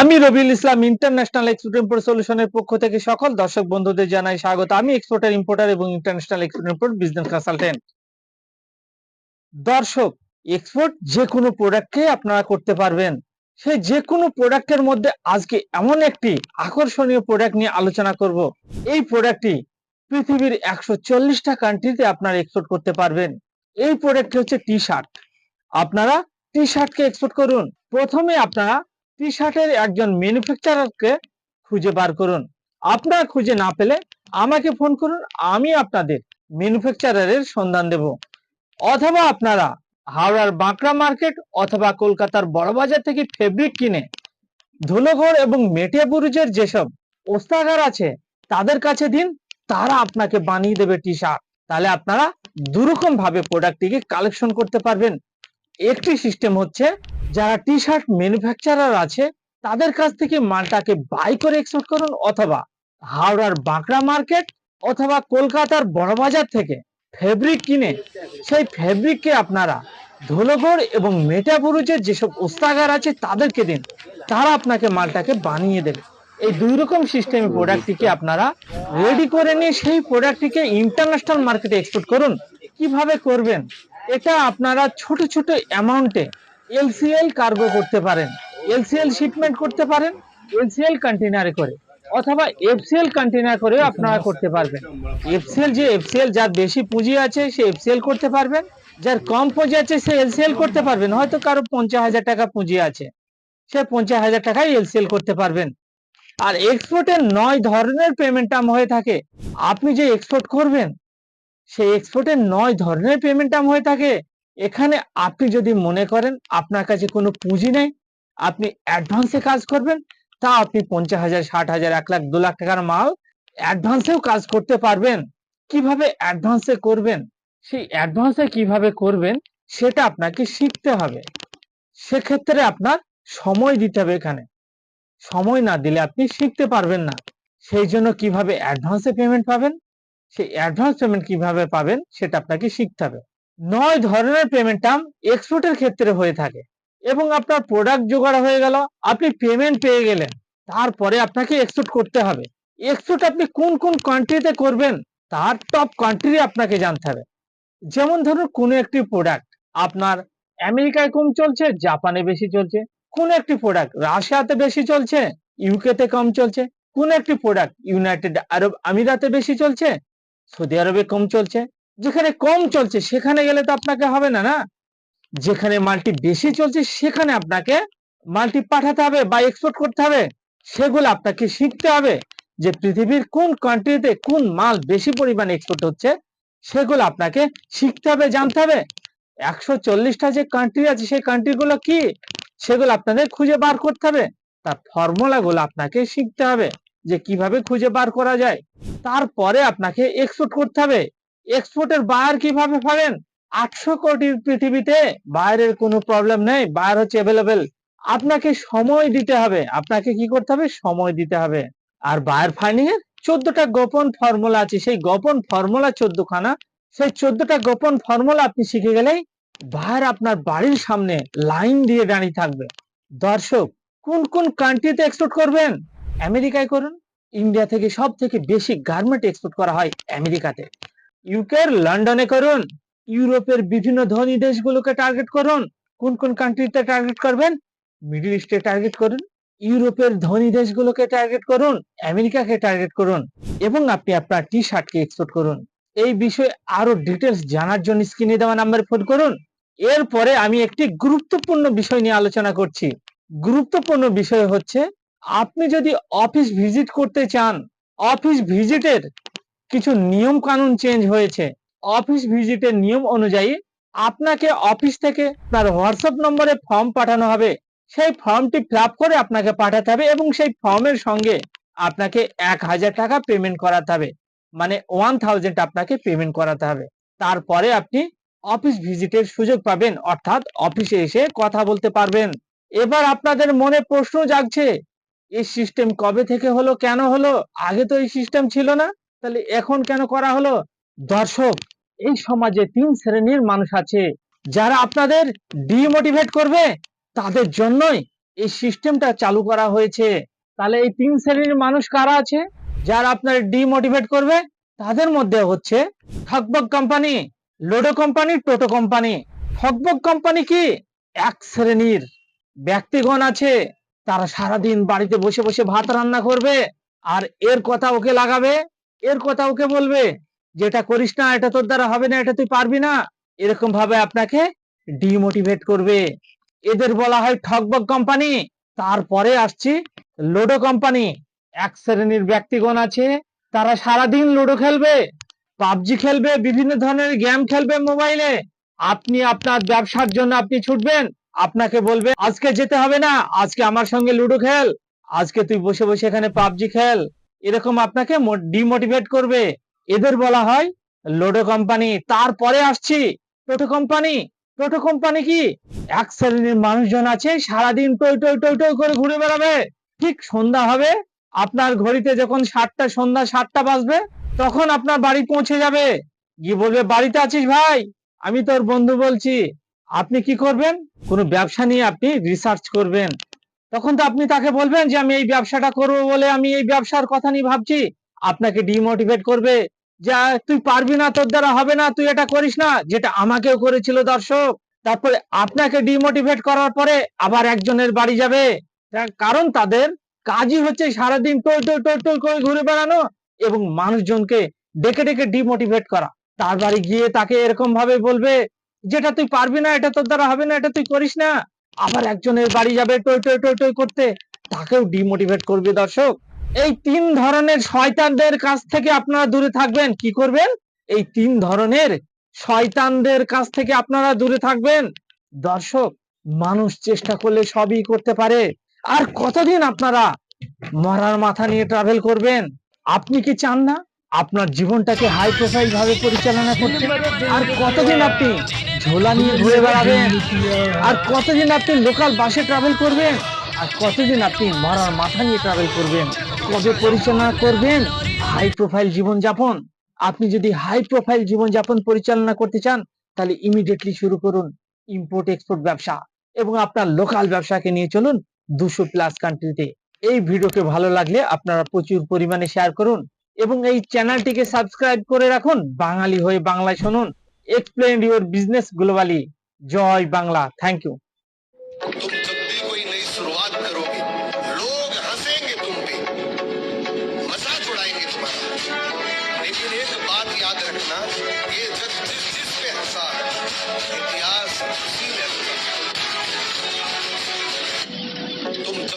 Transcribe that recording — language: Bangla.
আমি Rabiul Islam international export import সলিউশনের পক্ষ থেকে সকল দর্শক বন্ধুদের জানাই স্বাগত। আমি এক্সপোর্টার ইম্পোর্টার এবং international export import business consultant দর্শক, এক্সপোর্ট যে কোনো প্রোডাক্টকে আপনারা করতে পারবেন। সেই যে কোনো প্রোডাক্টের মধ্যে আজকে এমন একটি আকর্ষণীয় প্রোডাক্ট নিয়ে আলোচনা করব। এই প্রোডাক্টটি পৃথিবীর একশো চল্লিশটা কান্ট্রিতে আপনারা এক্সপোর্ট করতে পারবেন। এই প্রোডাক্টটি হচ্ছে টি শার্ট আপনারা টি শার্টকে এক্সপোর্ট করুন। প্রথমে আপনারা টি শার্টের একজন ম্যানুফ্যাকচারারকে খুঁজে বার করুন। আপনারা খুঁজে না পেলে আমাকে ফোন করুন, আমি আপনাদের ম্যানুফ্যাকচারারের সন্ধান দেব। অথবা আপনারা হাওড়ার বাঁকড়া মার্কেট অথবা কলকাতার বড়বাজার থেকে ফেব্রিক কিনে, ধুলোঘর এবং মেটিয়া বুরুজের যেসব ওস্তাগার আছে, তাদের কাছে দিন, তারা আপনাকে বানিয়ে দেবে টি শার্ট তাহলে আপনারা দুরকম ভাবে প্রোডাক্টটিকে কালেকশন করতে পারবেন। একটি সিস্টেম হচ্ছে, যারা টি শার্ট ম্যানুফ্যাকচারার আছে, তাদের কাছ থেকে মালটাকে বাই করে এক্সপোর্ট করুন অথবা হাওড়ার বাঁকড়া মার্কেট অথবা কলকাতার বড়বাজার থেকে ফেব্রিক কিনে, সেই ফেব্রিককে আপনারা ধুলোগড় এবং মেটাবুরুজের যেসব ওস্তাগার আছে তাদেরকে দিন। তারা আপনাকে মালটাকে বানিয়ে দেবে। এই দুই রকম সিস্টেমে প্রোডাক্টটিকে আপনারা রেডি করে নিয়ে সেই প্রোডাক্টটিকে ইন্টারন্যাশনাল মার্কেটে এক্সপোর্ট করুন। কীভাবে করবেন? এটা আপনারা ছোট ছোট অ্যামাউন্টে এলসিএল কার্গো করতে পারেন। এলসিএল শিপমেন্ট করতে পারেন এলসিএল কন্টেনারে করে। অথবা এফসিএল কন্টেনার করেও আপনারা করতে পারবেন। এফসিএল যে এফসিএল যার বেশি পুঁজি আছে, সে এফসিএল করতে পারবেন। যার কম পুঁজি আছে, সে এলসিএল করতে পারবেন। হয়তো কারও পঞ্চাশ হাজার টাকা পুঁজি আছে, সে পঞ্চাশ হাজার টাকায় এলসিএল করতে পারবেন। আর এক্সপোর্টের নয় ধরনের পেমেন্ট টার্ম হয়ে থাকে। আপনি যে এক্সপোর্ট করবেন সেই এক্সপোর্টের নয় ধরনের পেমেন্ট টার্ম হয়ে থাকে। এখানে আপনি যদি মনে করেন আপনার কাছে কোনো পুঁজি নেই, আপনি অ্যাডভান্সে কাজ করবেন, তা আপনি পঞ্চাশ হাজার, ষাট হাজার, এক লাখ, দু লাখ টাকার মাল অ্যাডভান্সেও কাজ করতে পারবেন। কীভাবে অ্যাডভান্সে করবেন? সেই অ্যাডভান্সে কীভাবে করবেন? সেটা আপনাকে শিখতে হবে। সেক্ষেত্রে আপনার সময় দিতে হবে এখানে। সময় না দিলে আপনি শিখতে পারবেন না। সেই জন্য কীভাবে অ্যাডভান্সে পেমেন্ট পাবেন? সেই অ্যাডভান্স পেমেন্ট কীভাবে পাবেন সেটা আপনাকে শিখতে হবে। নয় ধরনের পেমেন্ট টার্ম এক্সপোর্টের ক্ষেত্রে হয়ে থাকে এবং আপনার প্রোডাক্ট জোগাড় হয়ে গেল, আপনি পেমেন্ট পেয়ে গেলেন, তারপরে আপনাকে এক্সপোর্ট করতে হবে। এক্সপোর্ট আপনি কোন কোন কান্ট্রিতে করবেন, তার টপ কান্ট্রি আপনাকে জানতে হবে। যেমন ধরুন কোনো একটি প্রোডাক্ট আপনার আমেরিকায় কম চলছে, জাপানে বেশি চলছে, কোন একটি প্রোডাক্ট রাশিয়াতে বেশি চলছে ইউকেতে কম চলছে, কোন একটি প্রোডাক্ট ইউনাইটেড আরব আমিরাতে বেশি চলছে সৌদি আরবে কম চলছে, যেখানে কম চলছে সেখানে গেলে তো আপনাকে হবে না না? যেখানে মালটি বেশি চলছে সেখানে আপনাকে মালটি পাঠাতে হবে বা এক্সপোর্ট করতে হবে, সেগুলো আপনাকে শিখতে হবে যে পৃথিবীর কোন কান্ট্রিতে কোন মাল বেশি পরিমাণে এক্সপোর্ট হচ্ছে, সেগুলো আপনাকে শিখতে হবে, জানতে হবে। একশো চল্লিশটা যে কান্ট্রি আছে সেই কান্ট্রিগুলো কি? সেগুলো আপনাদের খুঁজে বার করতে হবে। তার ফর্মুলাগুলো আপনাকে শিখতে হবে। যে কীভাবে খুঁজে বার করা যায়, তারপরে আপনাকে এক্সপোর্ট করতে হবে। এক্সপোর্টের বায়ার কীভাবে পাবেন? আটশো কোটির পৃথিবীতে বাইরের কোনো প্রবলেম নেই বায়ার হচ্ছে অ্যাভেলেবেল আপনাকে সময় দিতে হবে। আপনাকে কি করতে হবে? সময় দিতে হবে। আর বায়ার ফাইন্ডিং এর চোদ্দটা গোপন ফর্মুলা আছে। সেই গোপন ফর্মুলা চোদ্দ খানা সেই চোদ্দটা গোপন ফর্মুলা আপনি শিখে গেলেই বায়ার আপনার বাড়ির সামনে লাইন দিয়ে দাঁড়িয়ে থাকবে। দর্শক, কোন কোন কান্ট্রিতে এক্সপোর্ট করবেন? আমেরিকায় করুন, ইন্ডিয়া থেকে সব থেকে বেশি গার্মেন্ট এক্সপোর্ট করা হয় আমেরিকাতে। ইউকের লন্ডনে করুন, ইউরোপের বিভিন্ন ধনী দেশগুলোকে টার্গেট করুন। কোন কোন কান্ট্রিতে টার্গেট করবেন? মিডল ইস্টে টার্গেট করুন, ইউরোপের ধনী দেশগুলোকে টার্গেট করুন, আমেরিকাকে টার্গেট করুন এবং আপনি আপনার টি শার্টকে এক্সপোর্ট করুন। এই বিষয়ে আরও ডিটেলস জানার জন্য স্ক্রিনে দেওয়া নাম্বারে ফোন করুন। এরপরে আমি একটি গুরুত্বপূর্ণ বিষয় নিয়ে আলোচনা করছি। গুরুত্বপূর্ণ বিষয় হচ্ছে আপনি যদি অফিস ভিজিট করতে চান অফিস ভিজিটের কিছু নিয়ম কানুন চেঞ্জ হয়েছে। অফিস ভিজিটের নিয়ম অনুযায়ী আপনাকে অফিস থেকে আপনার হোয়াটসঅ্যাপ নম্বরে ফর্ম পাঠানো হবে। সেই ফর্মটি ফিল করে আপনাকে পাঠাতে হবে এবং সেই ফর্মের সঙ্গে আপনাকে এক হাজার টাকা পেমেন্ট করাতে হবে। মানে ওয়ান থাউজেন্ড আপনাকে পেমেন্ট করাতে হবে। তারপরে আপনি অফিস ভিজিটের সুযোগ পাবেন, অর্থাৎ অফিসে এসে কথা বলতে পারবেন। এবার আপনাদের মনে প্রশ্ন জাগছে এই সিস্টেম কবে থেকে হলো, কেন হলো? আগে তো এই সিস্টেম ছিল না। তাহলে এখন কেন করা হলো? দর্শক, এই সমাজে তিন শ্রেণির মানুষ আছে। যারা আপনাদের ডিমোটিভেট করবে, তাদের জন্যই এই সিস্টেমটা চালু করা হয়েছে। তাহলে এই তিন শ্রেণির মানুষ কারা আছে? যারা আপনার ডিমোটিভেট করবে, তাদের মধ্যে হচ্ছে ঠকবক কোম্পানি লোডো কোম্পানি টোটো কোম্পানি ঠকবক কোম্পানি কি? এক শ্রেণির ব্যক্তিগণ আছে। তারা সারাদিন বাড়িতে বসে বসে ভাত রান্না করবে আর এর কথা ওকে লাগাবে, এর কথা ওকে বলবে, যেটা করিস না, এটা তোর দ্বারা হবে না, এটা তুই পারবি না। এরকম ভাবে আপনাকে ডিমোটিভেট করবে। এদের বলা হয় ঠকবক কোম্পানি তারপরে আসছি লোডো কোম্পানি এক শ্রেণির ব্যক্তিগণ আছে, তারা সারাদিন লুডো খেলবে, পাবজি খেলবে, বিভিন্ন ধরনের গেম খেলবে মোবাইলে। আপনি আপনার ব্যবসার জন্য আপনি ছুটবেন আপনাকে বলবে, আজকে যেতে হবে না, আজকে আমার সঙ্গে লুডো খেল, আজকে তুই বসে বসে এখানে পাবজি খেল। এরকম আপনাকে ডিমোটিভেট করবে। এদের বলা হয় লোডো কোম্পানি। তারপরে আসছি। টোটো কোম্পানি? টোটো কোম্পানি কি? এক শ্রেণির মানুষজন আছে, সারাদিন টই টই টই টই করে ঘুরে বেড়াবে। ঠিক সন্ধ্যা হবে, আপনার ঘড়িতে যখন সাতটা, সন্ধ্যা সাতটা বাজবে, তখন আপনার বাড়ি পৌঁছে যাবে। গিয়ে বলবে, বাড়িতে আছিস ভাই? আমি তোর বন্ধু বলছি আপনি কি করবেন? কোনো ব্যবসা নিয়ে আপনি রিসার্চ করবেন। তখন তো আপনি তাকে বলবেন যে, আমি এই ব্যবসাটা করব বলে আমি এই ব্যবসার কথা নিয়ে ভাবছি। আপনাকে ডিমোটিভেট করবে। যা তুই পারবি না, তোর দ্বারা হবে না, তুই এটা করিস না। যেটা আমাকেও করেছিল দর্শক। তারপরে আপনাকে ডিমোটিভেট করার পরে আবার একজনের বাড়ি যাবে। কারণ তাদের কাজই হচ্ছে সারাদিন টোল টই টই টই করে ঘুরে বেড়ানো এবং মানুষজনকে ডেকে ডেকে ডিমোটিভেট করা। তার বাড়ি গিয়ে তাকে এরকম ভাবে বলবে যেটা তুই পারবি না, এটা তোর দ্বারা হবে না, এটা তুই করিস না। আবার একজনের বাড়ি যাবে টই টই টই টই করতে। তাকেও ডিমোটিভেট করবে দর্শক। এই তিন ধরনের শয়তানদের কাছ থেকে আপনারা দূরে থাকবেন। কি করবেন? এই তিন ধরনের শয়তানদের কাছ থেকে আপনারা দূরে থাকবেন। দর্শক, মানুষ চেষ্টা করলে সবই করতে পারে। আর কতদিন আপনারা মরার মাথা নিয়ে ট্রাভেল করবেন? আপনি কি চান না? আপনার জীবনটাকে হাই প্রোফাইল ভাবে পরিচালনা করতে। আর কতদিন আপনি ঝোলা নিয়ে ঘুরে বেড়াবেন। আর কতদিন আপনি লোকাল বাসে ট্রাভেল করবেন? আর কতদিন আপনি মরার মাথা নিয়ে ট্রাভেল করবেন? কবে পরিচালনা করবেন? হাই প্রোফাইল জীবন যাপন আপনি যদি হাই প্রোফাইল জীবনযাপন পরিচালনা করতে চান তাহলে ইমিডিয়েটলি শুরু করুন ইম্পোর্ট এক্সপোর্ট ব্যবসা এবং আপনার লোকাল ব্যবসাকে নিয়ে চলুন দুশো প্লাস কান্ট্রিতে এই ভিডিওকে ভালো লাগলে আপনারা প্রচুর পরিমাণে শেয়ার করুন এবং এই চ্যানেলটিকে সাবস্ক্রাইব করে রাখুন। বাঙালি হয়ে বাংলায় শুনুন। एक्सप्लेन योर बिज़नेस ग्लोबली जय बांग्ला थैंक यू तुम जब भी कोई नई शुरुआत करोगे, लोग तुम लेकिन एक बात याद रखना